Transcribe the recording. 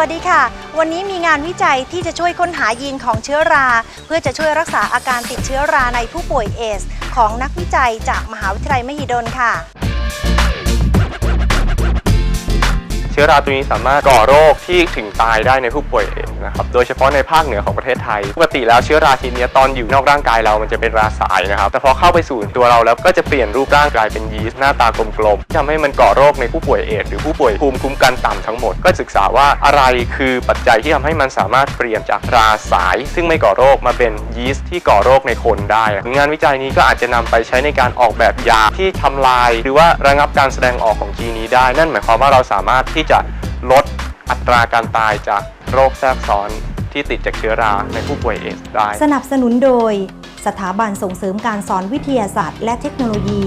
วัสดีค่ะ วันนี้มีงานวิจัยที่จะช่วยค้นหายีนของเชื้อรา เพื่อจะช่วยรักษาอาการติดเชื้อราในผู้ป่วยเอส ของนักวิจัยจากมหาวิทยาลัยมหิดลค่ะ เชื้อราตัวนี้สามารถก่อโรคที่ถึงตายได้ในผู้ป่วยเอส นะครับโดยเฉพาะในภาคเหนือของประเทศไทยปกติแล้วเชื้อราชนิดนี้ตอนอยู่นอกร่างกายเรามันจะเป็นราสายนะครับแต่พอเข้าไปสู่ตัวเราแล้วก็จะเปลี่ยนรูปร่างกลายเป็นยีสต์หน้าตากลมๆทำให้มันก่อโรคในผู้ป่วยเอดส์หรือผู้ป่วยภูมิคุ้มกันต่ำทั้งหมด ก็ศึกษาว่าอะไรคือปัจจัยที่ทำให้มันสามารถเปลี่ยนจากราสาย ซึ่งไม่ก่อโรคมาเป็นยีสต์ที่ก่อโรคในคนได้ งานวิจัยนี้ก็อาจจะนำไปใช้ในการออกแบบยาที่ทำลาย หรือว่าระงับการแสดงออกของจีนนี้ได้ นั่นหมายความว่าเราสามารถที่จะลด อัตราการตายจากโรคแทรกซ้อนที่ติดจากเชื้อราในผู้ป่วยเอสได้ สนับสนุนโดย สถาบันส่งเสริมการสอนวิทยาศาสตร์ และเทคโนโลยี